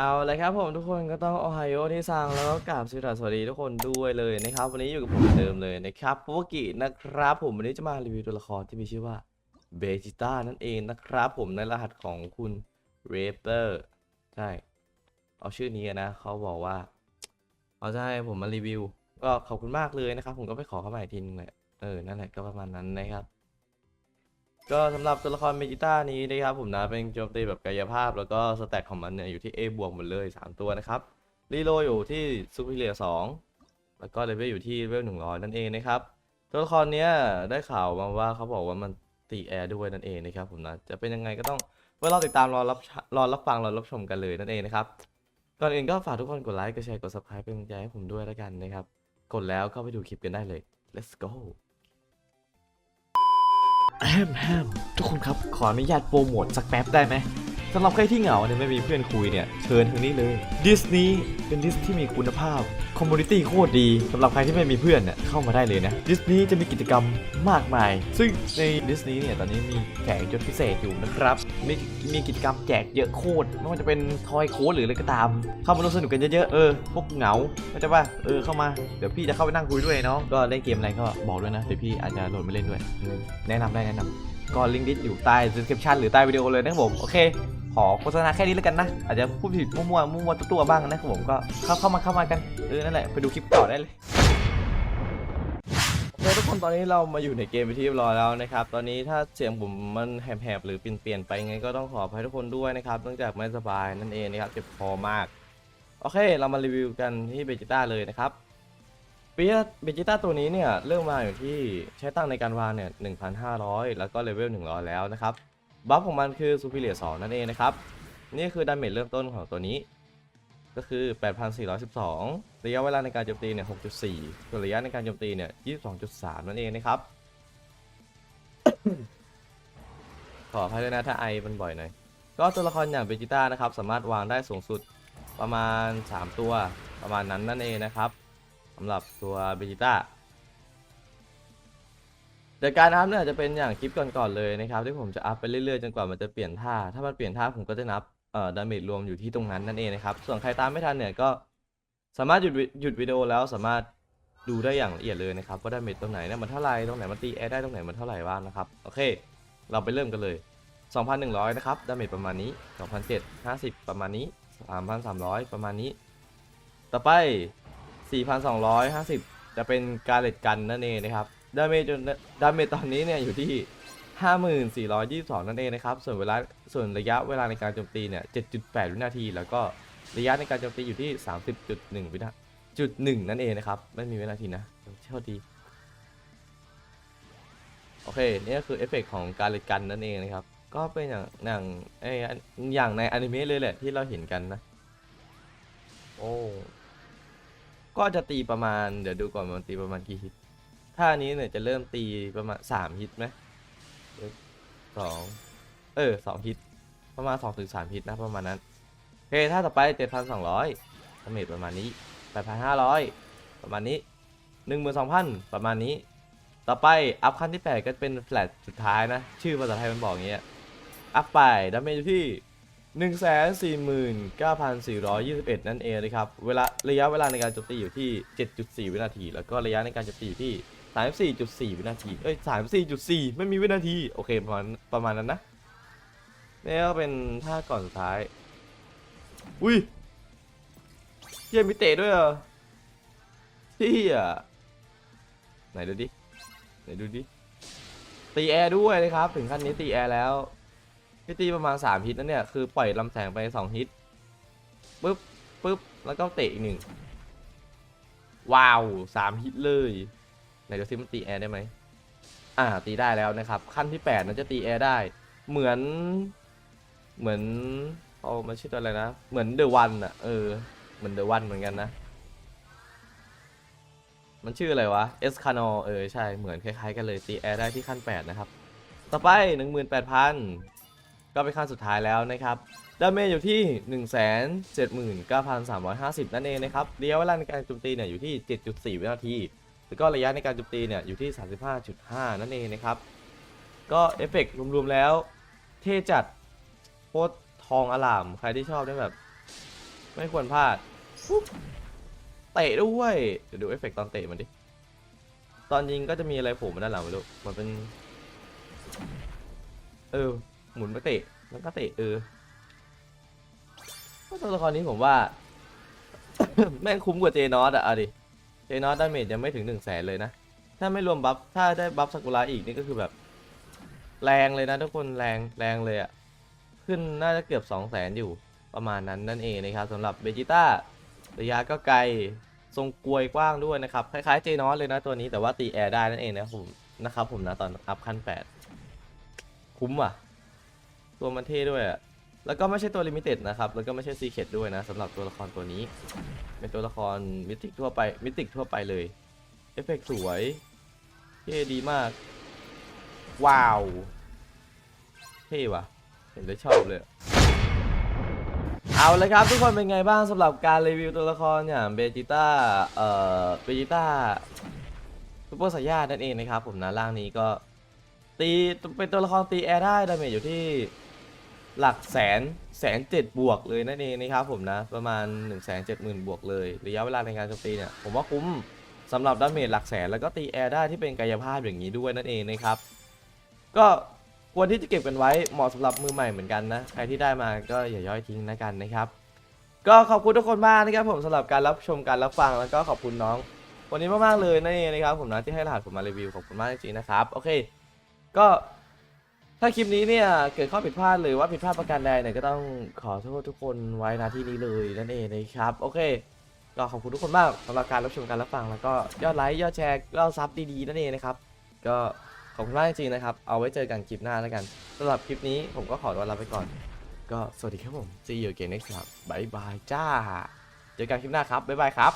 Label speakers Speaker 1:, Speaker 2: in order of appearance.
Speaker 1: เอาเลยครับผมทุกคนก็ต้องโอไฮโอที่สั่งแล้วก็กราบสวัสดีสวัสดีทุกคนด้วยเลยนะครับ วันนี้อยู่กับผมเดิมเลยนะครับปุกกินะครับ ผมวันนี้จะมารีวิวตัวละครที่มีชื่อว่าเบจิต้านั่นเองนะครับ ผมในรหัสของคุณเรเปอร์ใช่เอาชื่อนี้นะเขาบอกว่าเอาจะให้ผมมารีวิว ก็ขอบคุณมากเลยนะครับ ผมก็ไปขอเข้ามาอีกทีนึงแหละเออนั่นแหละก็ประมาณนั้นนะครับ ก็สำหรับตัวละครเมจิต้านี้นะครับผมนะเป็นโจมตีแบบกายภาพ แล้วก็สแต็กของมันเนี่ยอยู่ที่ A บวกหมดเลย 3 ตัวนะครับรีโลอยู่ที่ซูเปอร์เลีย2แล้วก็เลเวลอยู่ที่เลเวล100นั่นเองนะครับตัวละครเนี้ยได้ข่าวมาว่าเขาบอกว่ามันตีแอร์ด้วยนั่นเองนะครับผมนะจะเป็นยังไงก็ต้องเมื่อเราติดตามรอรับรอรับฟังรอรับชมกันเลยนั่นเองนะครับก่อนอื่นก็ฝากทุกคนกดไลค์กดแชร์กด subscribe เป็นกำลังใจให้ผมด้วยแล้วกันนะครับ กดแล้วเข้าไปดูคลิปกันได้เลย let's go แฮมแฮมทุกคนครับ ขออนุญาตโปรโมทสักแป๊บได้ไหมสำหรับใครที่เหงาเนี่ยไม่มีเพื่อนคุยเนี่ย เชิญทางนี้เลยดิสนีย์เป็นดิสที่มีคุณภาพ คอมมูนิตี้โคตรดีสำหรับใครที่ไม่มีเพื่อนเนี่ยเข้ามาได้เลยนะดิสนีย์จะมีกิจกรรมมากมาย ซึ่งในดิสนีย์เนี่ยตอนนี้มีแจกยศพิเศษอยู่นะครับ มีมีกิจกรรมแจกเยอะโคตรไม่ว่าจะเป็นทอยโค้ดหรืออะไรก็ตาม เข้ามาร่วมสนุกกันเยอะๆเออพวกเหงาเข้าใจป่ะเออเข้ามาเดี๋ยวพี่จะเข้าไปนั่งคุยด้วยเนาะก็เล่นเกมอะไรก็บอกด้วยนะเดี๋ยวพี่อาจจะโหลดมาเล่นด้วยแนะนำได้แนะนำก็ลิงก์ดิสอยู่ใต้ description หรือใต้วิดีโอเลยนะครับผมโอเคขอโฆษณาแค่นี้แล้วกันนะ อาจจะพูดผิดมั่วๆมั่วๆตัวๆบ้างนะครับผมก็เข้าเข้ามาเข้ามากันเออนั่นแหละไปดูคลิปต่อได้เลยโอเคทุกคนตอนนี้เรามาอยู่ในเกมไปที่เรียบร้อยแล้วนะครับ ตอนนี้ถ้าเสียงผมมันแหบๆหรือเปลี่ยนๆไปไงก็ต้องขออภัยทุกคนด้วยนะครับเนื่องจากไม่สบายนั่นเองนะครับเจ็บคอมาก โอเค เรามารีวิวกันที่เบจิต้าเลยนะครับเบียเบจิต้าตัวนี้เนี่ยเริ่มมาอยู่ที่ใช้ตั้งในการวางเนี่ย 1,500 แล้วก็เลเวล100 แล้วนะครับ บัฟของมันคือ Superior 2 นั่นเองนะครับ นี่คือดาเมจเริ่มต้นของตัวนี้ ก็คือ 8,412 ระยะเวลาในการโจมตีเนี่ย 6.4ส่วนระยะในการโจมตีเนี่ย 22.3 นั่นเองนะครับ ขออภัยด้วยนะถ้าไอมันบ่อยหน่อย ก็ตัวละครอย่างเบจิต้านะครับ สามารถวางได้สูงสุดประมาณ 3 ตัวประมาณนั้นนั่นเองนะครับสำหรับตัวเบจิต้า เดี๋ยวการอัพเนี่ยจะเป็นอย่างคลิปก่อนๆเลยนะครับที่ผมจะอัพไปเรื่อยๆจนกว่ามันจะเปลี่ยนท่า ถ้ามันเปลี่ยนท่าผมก็จะนับเอ่อดาเมจรวมอยู่ที่ตรงนั้นนั่นเองนะครับ ส่วนใครตามไม่ทันเนี่ยก็สามารถหยุดหยุดวิดีโอแล้วสามารถดูได้อย่างละเอียดเลยนะครับว่าดาเมจตรงไหนเนี่ยมันเท่าไหร่ตรงไหนมันตีแอร์ได้ตรงไหนมันเท่าไหร่บ้างนะครับโอเค เราไปเริ่มกันเลย 2,100 นะครับดาเมจประมาณนี้2,750 ประมาณนี้ 3,300 ประมาณนี้ ต่อไป 4,250 จะเป็นการเล็ตกันนั่นเองนะครับ ดาเมจจนดาเมจตอนนี้เนี่ยอยู่ที่5422 นั่นเองนะครับ ส่วนเวลา ส่วนระยะเวลาในการโจมตีเนี่ย 7.8 วินาที แล้วก็ระยะในการโจมตีอยู่ที่ 30.1 วินาจุดหนึ่งนั่นเองนะครับ ไม่มีวินาทีนะเท่าดี โอเค นี่ก็คือเอฟเฟกต์ของการเลตกันนั่นเองนะครับ ก็เป็นอย่างอย่างไออย่างในอนิเมะเลยแหละที่เราเห็นกันนะ โอ้ ก็จะตีประมาณ เดี๋ยวดูก่อนมันตีประมาณกี่ฮิต ท่านี้เนี่ยจะเริ่มตีประมาณสามฮิตไหมสองเออสองฮิต ประมาณสองถึงสามฮิตนะประมาณนั้นโอเคท่าต่อไปเจ็ดพันสองร้อยดาเมจประมาณนี้แปดพันห้าร้อยประมาณนี้หนึ่งหมื่นสองพันประมาณนี้ ต่อไปอัพขั้นที่แปดก็เป็นแฟลตสุดท้ายนะ ชื่อภาษาไทยมันบอกอย่างเงี้ยอัพไปดาเมจอยู่ที่149,421 นั่นเองนะครับ เวลาระยะเวลาในการโจมตีอยู่ที่ 7.4 วินาที แล้วก็ระยะในการโจมตีอยู่ที่ 34.4วินาที เอ้ย34.4ไม่มีวินาที โอเคประมาณประมาณนั้นนะนี่ก็เป็นท่าก่อนสุดท้าย อุ้ยเฮียมีเตะด้วยเหรอเฮียไหนดูดิ ไหนดูดิ ตีแอร์ด้วยนะครับ ถึงขั้นนี้ตีแอร์แล้วพี่ตีประมาณ3ฮิตนะเนี่ย คือปล่อยลำแสงไป2ฮิตปุ๊บปุ๊บ แล้วก็เตะอีกหนึ่ง ว้าว3ฮิตเลย ไหนดูซิมันตีแอร์ได้ไหมอ่าตีได้แล้วนะครับ ขั้นที่8นั้นจะตีแอร์ได้ เหมือน เหมือนเอามันชื่อตัวอะไรนะ เหมือนเดอะวันอะเออเหมือนเดอะวันเหมือนกันนะ มันชื่ออะไรวะเอสคานอเออใช่เหมือนคล้ายๆกันเลยตีแอร์ได้ที่ขั้น 8 นะครับ ต่อไป 18,000 ก็เป็นขั้นสุดท้ายแล้วนะครับดาเมจอยู่ที่ 179,350 นั่นเองนะครับระยะเวลาในการโจมตีเนี่ยอยู่ที่ 7.4 วินาที แล้วก็ระยะในการโจมตีเนี่ยอยู่ที่ 35.5 นั่นเองนะครับ ก็เอฟเฟกต์รวมๆแล้ว เท่จัดโคตรทองอลาม ใครที่ชอบได้แบบ ไม่ควรพลาด เตะด้วย เดี๋ยวดูเอฟเฟกต์ตอนเตะมันดิ ตอนยิงก็จะมีอะไรโผล่มาด้านหลังไม่รู้มันเป็น เออ หมุนมาเตะแล้วก็เตะเออตัวละครนี้ผมว่า แม่งคุ้มกว่าเจนอสอะอาดิ เจนอสดาเมจยังไม่ถึงหนึ่งแสนเลยนะ ถ้าไม่รวมบัฟ ถ้าได้บัฟซากุระอีกนี่ก็คือแบบ แรงเลยนะทุกคนแรงแรงเลยอะขึ้นน่าจะเกือบ 2 0 0แสนอยู่ประมาณนั้นนั่นเองนะครับสำหรับเบจิต้าระยะก็ไกลทรงกลวยกว้างด้วยนะครับ คล้ายๆเจนอสเลยนะตัวนี้แต่ว่าตีแอร์ได้นั่นเองนะผมนะครับผมนะตอนอัพขั้น 8 คุ้มว่ะ ตัวมันเท่ด้วยอะ แล้วก็ไม่ใช่ตัวลิมิเต็ดนะครับ แล้วก็ไม่ใช่ซีเคดด้วยนะสำหรับตัวละครตัวนี้ เป็นตัวละครมิติกทั่วไป มิติกทั่วไปเลย เอฟเฟกต์สวยเท่ดีมาก ว้าว เท่ว่ะ เห็นแล้วชอบเลย เอาเลยครับทุกคนเป็นไงบ้างสำหรับการรีวิวตัวละครอย่างเบจิต้า เอ่อ เบจิต้าซูเปอร์สายานั่นเองนะครับผมนะร่างนี้ก็ตีเป็นตัวละครตีแอร์ได้ดาเมจอยู่ที่ หลักแสนแสนเจ็ดบวกเลยนั่นเองนะครับผมนะ ประมาณ1นึ่งแสนเจ็ดหมื่นบวกเลย ระยะเวลาในการโจมตีเนี่ย ผมว่าคุ้มสำหรับดาเมจหลักแสนแล้วก็ตีแอร์ได้ที่เป็นกายภาพอย่างนี้ด้วยนั่นเองนะครับ ก็ควรที่จะเก็บกันไว้เหมาะสำหรับมือใหม่เหมือนกันนะ ใครที่ได้มาก็อย่าย่อยทิ้งนะกันนะครับ ก็ขอบคุณทุกคนมากนะครับผมสำหรับการรับชมการรับฟังแล้วก็ขอบคุณน้องวันนี้มากๆเลยนั่นเองนะครับผมนะที่ให้รหัสผมมารีวิวขอบคุณมากจริงๆนะครับโอเค ก็ ถ้าคลิปนี้เนี่ยเกิดข้อผิดพลาดหรือว่าผิดพลาดประการใดเนี่ยก็ต้องขอโทษทุกคนไว้นะที่นี้เลยนั่นเองนะครับ โอเคก็ขอบคุณทุกคนมากสำหรับการรับชมการรับฟังแล้วก็ยอดไลค์ยอดแชร์ยอดซับดีๆนั่นเองนะครับ ก็ขอบคุณมากจริงๆนะครับ เอาไว้เจอกันคลิปหน้าแล้วกันสำหรับคลิปนี้ผมก็ขอตัวลาไปก่อน ก็สวัสดีครับผม see you again next time บายบายจ้า เจอกันคลิปหน้าครับบ๊ายบายครับ